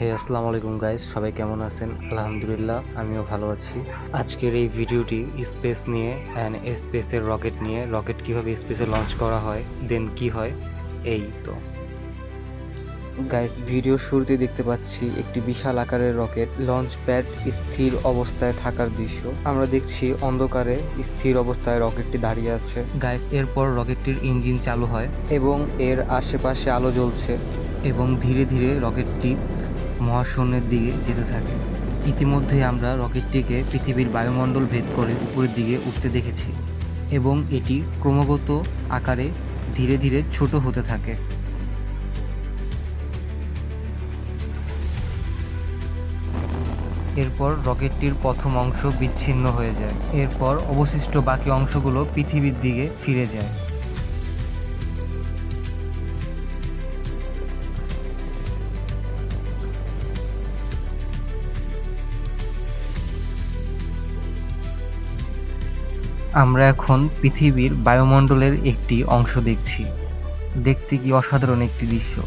হে আসসালামু আলাইকুম গাইস সবাই কেমন আছেন? আলহামদুলিল্লাহ, আমিও ভালো আছি। আজকের এই ভিডিওটি স্পেস নিয়ে অ্যান্ড স্পেসের রকেট নিয়ে রকেট কীভাবে স্পেসে লঞ্চ করা হয় দেন কি হয়, এই তো। গাইস ভিডিওর শুরুতে দেখতে পাচ্ছি একটি বিশাল আকারের রকেট লঞ্চ প্যাড স্থির অবস্থায় থাকার দৃশ্য। আমরা দেখছি অন্ধকারে স্থির অবস্থায় রকেটটি দাঁড়িয়ে আছে। গাইস এরপর রকেটটির ইঞ্জিন চালু হয় এবং এর আশেপাশে আলো জ্বলছে এবং ধীরে ধীরে রকেটটি মহাশূন্যের দিকে যেতে থাকে। ইতিমধ্যে আমরা রকেটটিকে পৃথিবীর বায়ুমণ্ডল ভেদ করে উপরের দিকে উঠতে দেখেছি এবং এটি ক্রমাগত আকারে ধীরে ধীরে ছোট হতে থাকে। এরপর রকেটটির প্রথম অংশ বিচ্ছিন্ন হয়ে যায়। এরপর অবশিষ্ট বাকি অংশগুলো পৃথিবীর দিকে ফিরে যায়। আমরা এখন পৃথিবীর বায়ুমণ্ডলের একটি অংশ দেখছি। দেখতে কি অসাধারণ একটি দৃশ্য।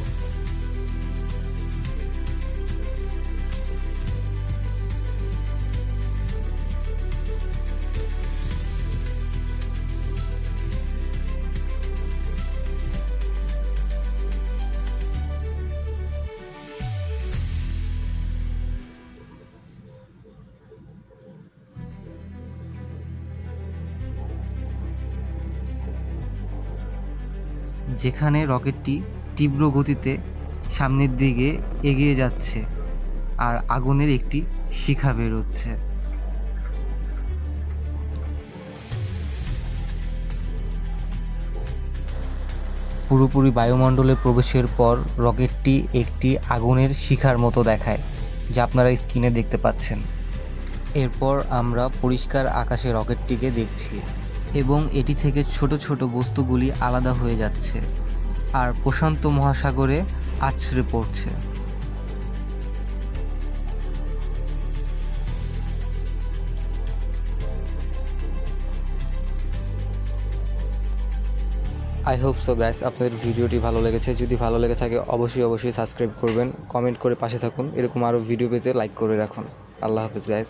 যেখানে রকেটটি তীব্র গতিতে সামনের দিকে এগিয়ে যাচ্ছে আর আগুনের একটি শিখা বেরোচ্ছে। পুরোপুরি বায়ুমণ্ডলে প্রবেশের পর রকেটটি একটি আগুনের শিখার মতো দেখায়, যা আপনারা স্ক্রিনে দেখতে পাচ্ছেন। এরপর আমরা পরিষ্কার আকাশে রকেটটিকে দেখছি। এবং এটি থেকে ছোট ছোট বস্তুগুলি আলাদা হয়ে যাচ্ছে। আর প্রশান্ত মহাসাগরে আছড়ে পড়ছে। আই হোপ সো গ্যাস আপনাদের ভিডিওটি ভালো লেগেছে। যদি ভালো লেগে থাকে, অবশ্যই অবশ্যই সাবস্ক্রাইব করবেন, কমেন্ট করে পাশে থাকুন। এরকম আরও ভিডিও পেতে লাইক করে রাখুন। আল্লাহ হাফিজ গ্যাস